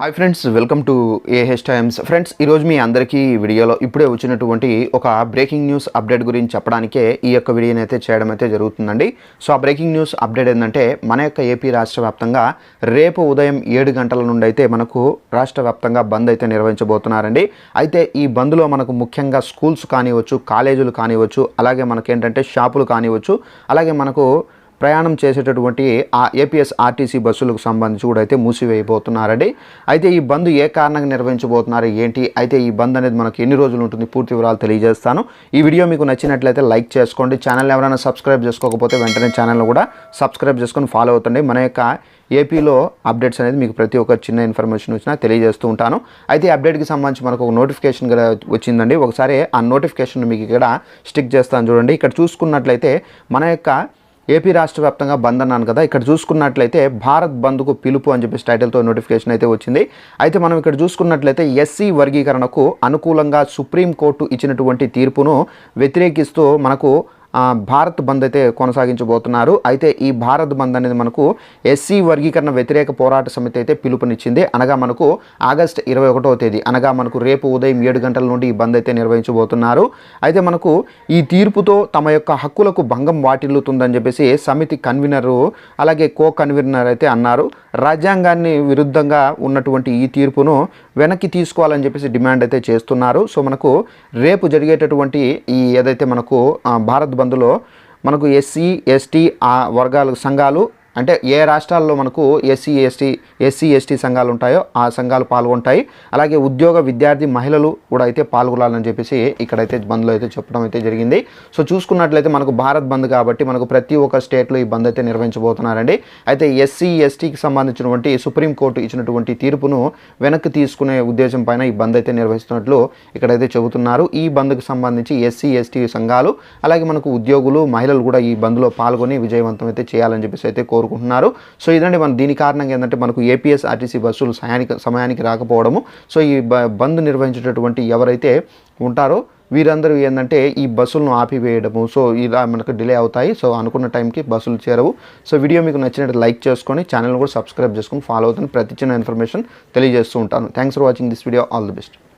Hi friends welcome to AH times friends ఈరోజు మీ అందరికీ వీడియోలో ఇప్పుడే వచ్చినటువంటి ఒక బ్రేకింగ్ న్యూస్ అప్డేట్ గురించి చెప్పడానికే ఈ యొక్క వీడియోని అయితే చేయడం అయితే జరుగుతుందండి. సో ఆ బ్రేకింగ్ న్యూస్ అప్డేట్ ఏంటంటే మన యొక్క ఏపీ రాష్ట్ర వ్యాప్తంగా రేపు ఉదయం ఏడు గంటల నుండి అయితే మనకు రాష్ట్ర వ్యాప్తంగా బంద్ అయితే నిర్వహించబోతున్నారండి. అయితే ఈ బంద్లో మనకు ముఖ్యంగా స్కూల్స్ కానివచ్చు కాలేజీలు కానివచ్చు అలాగే మనకేంటంటే షాపులు కానివచ్చు అలాగే మనకు ప్రయాణం చేసేటటువంటి ఆ ఏపీఎస్ ఆర్టీసీ బస్సులకు సంబంధించి కూడా అయితే మూసివేయబోతున్నారండి. అయితే ఈ బంద్ ఏ కారణంగా నిర్వహించబోతున్నారు ఏంటి? అయితే ఈ బంద్ అనేది మనకు ఎన్ని రోజులు ఉంటుంది? పూర్తి వివరాలు తెలియజేస్తాను. ఈ వీడియో మీకు నచ్చినట్లయితే లైక్ చేసుకోండి. ఛానల్ ఎవరైనా సబ్స్క్రైబ్ చేసుకోకపోతే వెంటనే ఛానల్ను కూడా సబ్స్క్రైబ్ చేసుకొని ఫాలో అవుతండి. మన యొక్క ఏపీలో అప్డేట్స్ అనేది మీకు ప్రతి ఒక్క చిన్న ఇన్ఫర్మేషన్ వచ్చినా తెలియజేస్తూ ఉంటాను. అయితే అప్డేట్కి సంబంధించి మనకు ఒక నోటిఫికేషన్ వచ్చిందండి. ఒకసారి ఆ నోటిఫికేషన్ మీకు ఇక్కడ స్టిక్ చేస్తాను చూడండి. ఇక్కడ చూసుకున్నట్లయితే మన యొక్క ఏపీ రాష్ట్ర వ్యాప్తంగా బంద్ అన్నాను కదా. ఇక్కడ చూసుకున్నట్లయితే భారత్ బంద్కు పిలుపు అని చెప్పేసి టైటిల్తో నోటిఫికేషన్ అయితే వచ్చింది. అయితే మనం ఇక్కడ చూసుకున్నట్లయితే ఎస్సీ వర్గీకరణకు అనుకూలంగా సుప్రీంకోర్టు ఇచ్చినటువంటి తీర్పును వ్యతిరేకిస్తూ మనకు భారత్ బంద్ అయితే కొనసాగించబోతున్నారు. అయితే ఈ భారత్ బంద్ అనేది మనకు ఎస్సీ వర్గీకరణ వ్యతిరేక పోరాట సమితి అయితే పిలుపునిచ్చింది. అనగా మనకు ఆగస్ట్ ఇరవై ఒకటో తేదీ అనగా మనకు రేపు ఉదయం ఏడు గంటల నుండి ఈ బంద్ అయితే నిర్వహించబోతున్నారు. అయితే మనకు ఈ తీర్పుతో తమ యొక్క హక్కులకు భంగం వాటిల్లుతుందని చెప్పేసి సమితి కన్వీనరు అలాగే కో కన్వీనర్ అయితే అన్నారు. రాజ్యాంగాన్ని విరుద్ధంగా ఉన్నటువంటి ఈ తీర్పును వెనక్కి తీసుకోవాలని చెప్పేసి డిమాండ్ అయితే చేస్తున్నారు. సో మనకు రేపు జరిగేటటువంటి ఈ ఏదైతే మనకు భారత్ బంధులో మనకు ఎస్సీ ఎస్టీ ఆ సంఘాలు అంటే ఏ రాష్ట్రాల్లో మనకు ఎస్సీ ఎస్టీ ఎస్సీ ఎస్టీ సంఘాలు ఉంటాయో ఆ సంఘాలు పాల్గొంటాయి. అలాగే ఉద్యోగ విద్యార్థి మహిళలు కూడా అయితే పాల్గొనాలని చెప్పేసి ఇక్కడైతే బంద్లో అయితే చెప్పడం అయితే జరిగింది. సో చూసుకున్నట్లయితే మనకు భారత్ బంద్ కాబట్టి మనకు ప్రతి ఒక్క స్టేట్లో ఈ బంద్ అయితే నిర్వహించబోతున్నారండి. అయితే ఎస్సీ ఎస్టీకి సంబంధించినటువంటి సుప్రీంకోర్టు ఇచ్చినటువంటి తీర్పును వెనక్కి తీసుకునే ఉద్దేశం పైన ఈ బంద్ అయితే నిర్వహిస్తున్నట్లు ఇక్కడైతే చెబుతున్నారు. ఈ బంద్కు సంబంధించి ఎస్సీ ఎస్టీ సంఘాలు అలాగే మనకు ఉద్యోగులు మహిళలు కూడా ఈ బంద్లో పాల్గొని విజయవంతం అయితే చేయాలని చెప్పేసి అయితే కోరుకుంటున్నారు సో ఇదండి మన దీని కారణంగా ఏంటంటే మనకు ఏపీఎస్ ఆర్టీసీ బస్సులు సమయానికి సమయానికి రాకపోవడము. సో ఈ బ- బంద్ నిర్వహించేటటువంటి ఎవరైతే ఉంటారో వీరందరూ ఏంటంటే ఈ బస్సులను ఆపివేయడము. సో ఇలా మనకు డిలే అవుతాయి. సో అనుకున్న టైంకి బస్సులు చేరవు. సో వీడియో మీకు నచ్చినట్టు లైక్ చేసుకొని ఛానల్ కూడా సబ్స్క్రైబ్ చేసుకొని ఫాలో అవుతుంది ప్రతి చిన్న ఇన్ఫర్మేషన్ తెలియజేస్తూ ఉంటాను. Thanks for watching this video. All the best.